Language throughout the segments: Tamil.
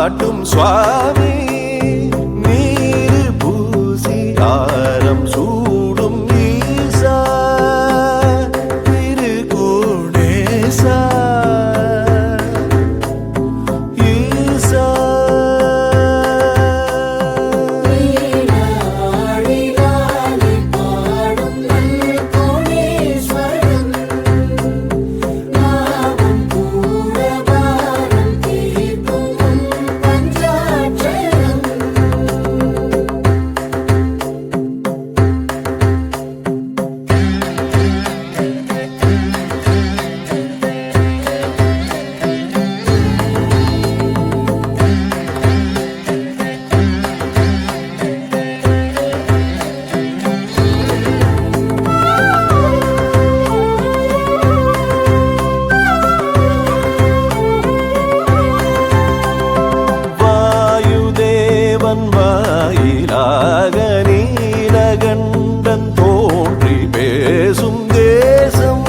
காட்டும் சுவாமி தேவன் வாயிலாக நீலகண்டன் தோன்றி பேசும் தேசம்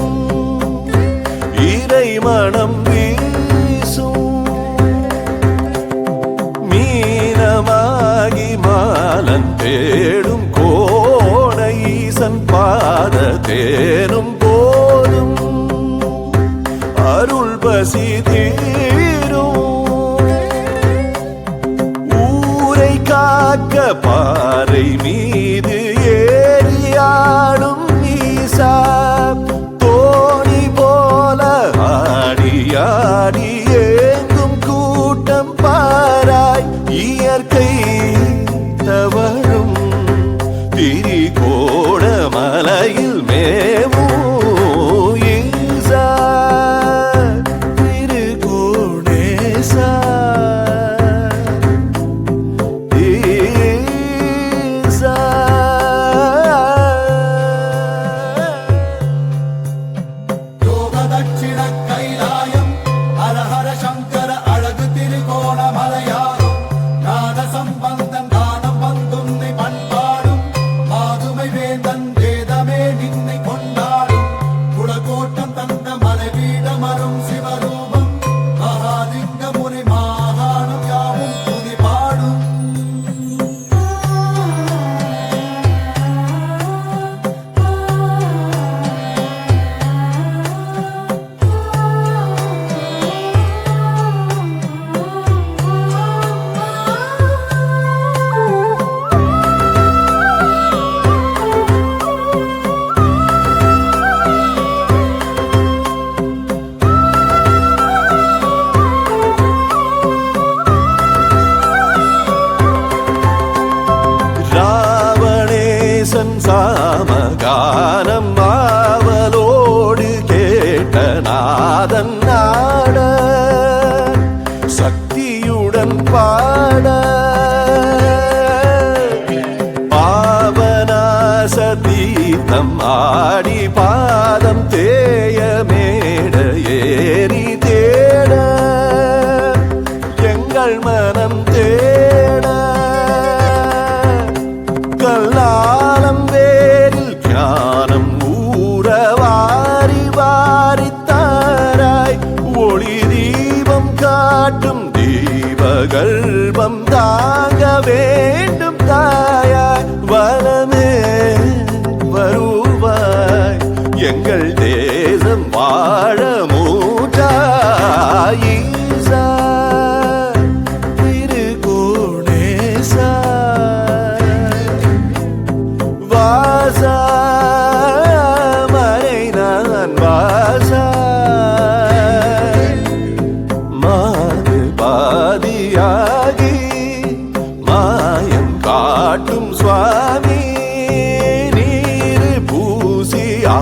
இறை மனம் வீசும். மீனமாகி மாலன் தேடும் கோண ஈசன் பாத தேனும் பாறை மீது தம் ஆடி பாதம் தேய மேட ஏறி தேட. எங்கள் மனம் தேட. கல்லாலம் வேரில் ஞானம் ஊற வாரி வாரித்தாராய் ஒளி தீபம் காட்டும் தீபகல்பம் தாங்க வேண்டும் ஆழமூட்டாயிசா திருகோணேசா வாசா மறை நான் வாசா மாது பாதியாகி மாயம் காட்டும் சுவாமி நீர் பூசியா